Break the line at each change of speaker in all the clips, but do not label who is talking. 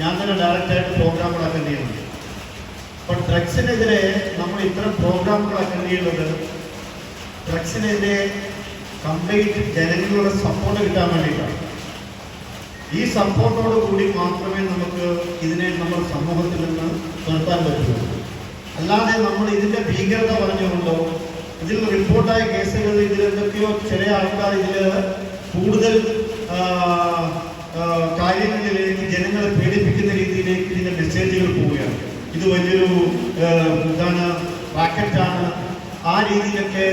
ഞാൻ തന്നെ ഡയറക്റ്റായിട്ട് പ്രോഗ്രാമുകൾ അറ്റൻഡ് ചെയ്യുന്നുണ്ട്? അപ്പോൾ ഡ്രഗ്സിനെതിരെ നമ്മൾ ഇത്തരം പ്രോഗ്രാമുകൾ അറ്റൻഡ് ചെയ്യുന്നത് ഡ്രഗ്സിനെതിരെ കംപ്ലീറ്റ് ജനങ്ങളുടെ സപ്പോർട്ട് കിട്ടാൻ വേണ്ടിയിട്ടാണ്. ഈ സപ്പോർട്ടോട് കൂടി മാത്രമേ നമുക്ക് ഇതിനെ നമ്മൾ സമൂഹത്തിൽ നിന്ന് നിർത്താൻ പറ്റുള്ളൂ. അല്ലാതെ നമ്മൾ ഇതിന്റെ ഭീകരത പറഞ്ഞുകൊണ്ടോ ഇതിൽ റിപ്പോർട്ടായ കേസുകൾ ഇതിൽ എന്തൊക്കെയോ ചില ആൾക്കാർ ഇതിൽ കൂടുതൽ കാര്യങ്ങളിലേക്ക് ജനങ്ങളെ പേടിപ്പിക്കുന്ന രീതിയിലേക്ക് ഇതിന്റെ മെസ്സേജുകൾ പോവുകയാണ്. ഇത് വലിയൊരു എന്താണ് റാക്കറ്റാണ്. ആ രീതിയിലൊക്കെ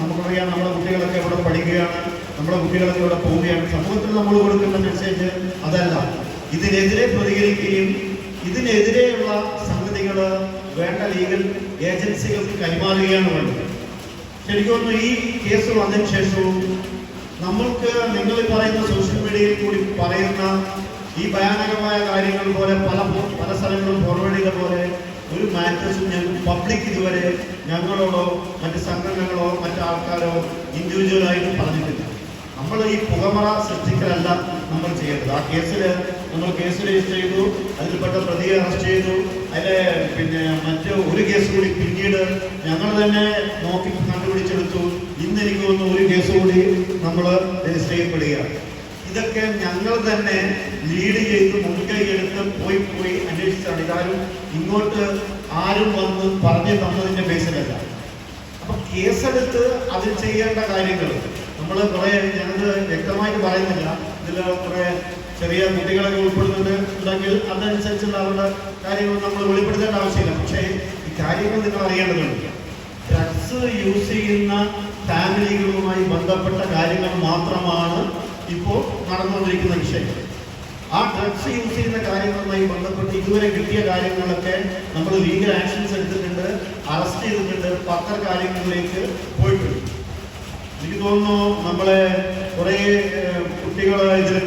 നമുക്കറിയാം നമ്മുടെ കുട്ടികളൊക്കെ ഇവിടെ പഠിക്കുകയാണ് നമ്മുടെ കുട്ടികളൊക്കെ ഇവിടെ പോവുകയാണ്. സമൂഹത്തിൽ നമ്മൾ കൊടുക്കുന്ന മെസ്സേജ് അതല്ല. ഇതിനെതിരെ പ്രതികരിക്കുകയും ഇതിനെതിരെയുള്ള സംഗതികൾ വേണ്ട ലീഗൽ ഏജൻസികൾക്ക് കൈമാറുകയാണ് വേണ്ടത്. ശരിക്കും ഈ കേസ് വന്നതിന് ശേഷവും നമ്മൾക്ക് നിങ്ങൾ പറയുന്ന സോഷ്യൽ മീഡിയയിൽ കൂടി പറയുന്ന ഈ ഭയാനകമായ കാര്യങ്ങൾ പോലെ പല പല സ്ഥലങ്ങളും ഫോർവേഡ് പോലെ ഒരു മാറ്റേഴ്സും ഞങ്ങൾ പബ്ലിക് ഇതുവരെ ഞങ്ങളോടോ മറ്റ് സംഘടനകളോ മറ്റു ആൾക്കാരോ ഇൻഡിവിജ്വലായിട്ട് പറഞ്ഞിട്ടില്ല. നമ്മൾ ഈ പുകമറ സൃഷ്ടിക്കലല്ല നമ്മൾ ചെയ്യേണ്ടത്. ആ കേസിൽ നമ്മൾ കേസ് രജിസ്റ്റർ ചെയ്തു അതിൽപ്പെട്ട പ്രതിയെ അറസ്റ്റ് ചെയ്തു അതിലെ പിന്നെ മറ്റ് ഒരു കേസ് കൂടി പിന്നീട് ഞങ്ങൾ തന്നെ നോക്കി കണ്ടുപിടിച്ചെടുത്തു. ഇന്ന് എനിക്ക് ഒരു കേസ് കൂടി നമ്മൾ രജിസ്റ്റർ ചെയ്യപ്പെടുകയാണ്. ഇതൊക്കെ ഞങ്ങൾ തന്നെ ലീഡ് ചെയ്ത് മുൻകൈ എടുത്ത് പോയി പോയി അന്വേഷിച്ചാണ്. ഇതാരും ഇങ്ങോട്ട് ആരും വന്ന് പറഞ്ഞു തന്നതിന്റെ ബേസിലല്ല അപ്പൊ കേസെടുത്ത് അതിൽ ചെയ്യേണ്ട കാര്യങ്ങൾ. നമ്മൾ കുറെ ഞാനത് വ്യക്തമായിട്ട് പറയുന്നില്ല. ഇതിൽ കുറെ ചെറിയ കുട്ടികളൊക്കെ ഉൾപ്പെടുന്നുണ്ട് ഉണ്ടെങ്കിൽ അതനുസരിച്ചുള്ള അവരുടെ കാര്യങ്ങൾ നമ്മൾ വെളിപ്പെടുത്തേണ്ട ആവശ്യമില്ല. പക്ഷേ ഈ കാര്യങ്ങൾ നിങ്ങൾ അറിയേണ്ടതുണ്ട്. ഡ്രഗ്സ് യൂസ് ചെയ്യുന്ന ഫാമിലികളുമായി ബന്ധപ്പെട്ട കാര്യങ്ങൾ മാത്രമാണ് ഇപ്പോൾ നടന്നുകൊണ്ടിരിക്കുന്ന വിഷയം. ആ ഡ്രഗ്സ് യൂസ് ചെയ്യുന്ന കാര്യങ്ങളുമായി ബന്ധപ്പെട്ട് ഇതുവരെ കിട്ടിയ കാര്യങ്ങളൊക്കെ നമ്മൾ ലീഗൽ ആക്ഷൻസ് എടുത്തിട്ടുണ്ട് അറസ്റ്റ് ചെയ്തിട്ടുണ്ട് പത്ര കാര്യങ്ങളിലേക്ക് പോയിട്ടുണ്ട്. എനിക്ക് തോന്നുന്നു നമ്മളെ കുറേ കുട്ടികൾ ഇതിൽ